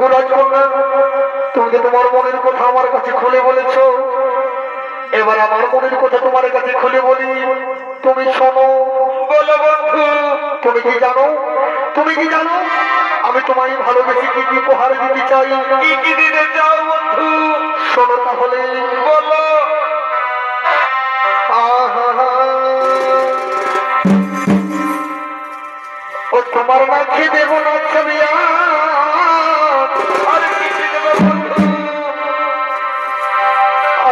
ওগো রাজকন্যা তুমি তো তোমার মনের কথা আমার কাছে খুলে বলেছ। এবার আমার মনের কথা তোমার কাছে খুলে বলি। তুমি শোনো। বলো বন্ধু। তুমি কি জানো? তুমি কি জানো? আমি তোমায় ভালোবেসে কি কি উপহার দিতে চাই? কি কি দিতে চাও বন্ধু? শোনো তাহলে। বলো। আহা। ও তোমার মাঝে দেব না ছবি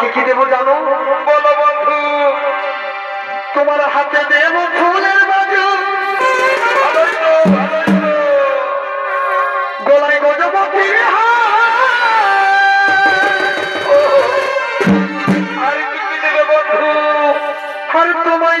কি কি দেবো জানো? বলো বন্ধু, তোমার হাতে দেব ফুলের বাজু। গলায় আর কি কি দেবে বন্ধু? আর তোমায়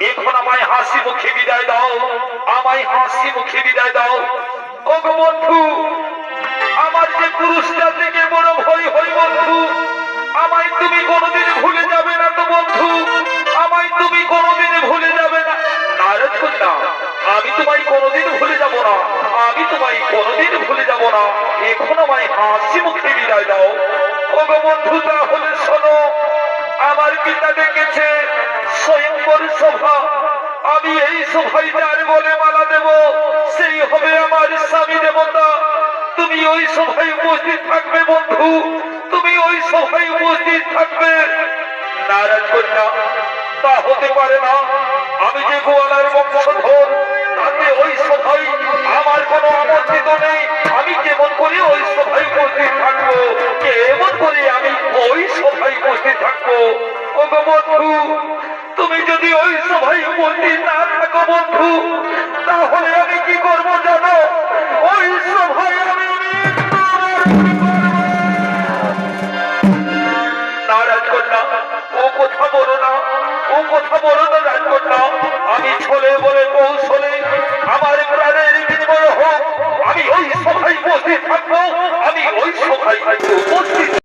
এখন আমায় হাসি মুখে বিদায় দাও, আমায় হাসি মুখে বিদায় দাও। ও বন্ধু, আমার যে পুরুষটা থেকে বড় ভয় হই বন্ধু, আমায় তুমি কোনোদিন ভুলে যাবে না তো বন্ধু, আমায় তুমি কোনোদিন ভুলে যাবে না। আমি তোমায় কোনোদিন ভুলে যাব না, আমি তোমায় কোনোদিন ভুলে যাব না। এখন আমায় হাসি মুখে বিদায় দাও। ও বন্ধু, তাহলে শোনো, আমার পিতা ডেকেছে স্বয়ংবর সভা আমি এই সভায় যার বলে মালা দেব। সেই হবে আমার স্বামী দেবতা। তুমি ওই সভায় উপস্থিত থাকবে, বন্ধু। তুমি ওই সভায় উপস্থিত থাকবে। নারাজ কন্যা, তা হতে পারে না। আমি যে গোয়ালার বংশধর, তাতে ওই সভায় আমার কোনো আমন্ত্রিত নেই। আমি কেমন করে ওই সভায় উপস্থিত থাকব? কেমন করে আমি ওই সভায় উপস্থিত থাকব? ও বন্ধু যদি ওই সবাই মন্দির না থাকো বন্ধু, তাহলে আমি কি করব জানো? ওই সভায় আমি ও কথা বলো না, ও কথা বলো না রাজকন্যা আমি ছলে বলে কৌশলে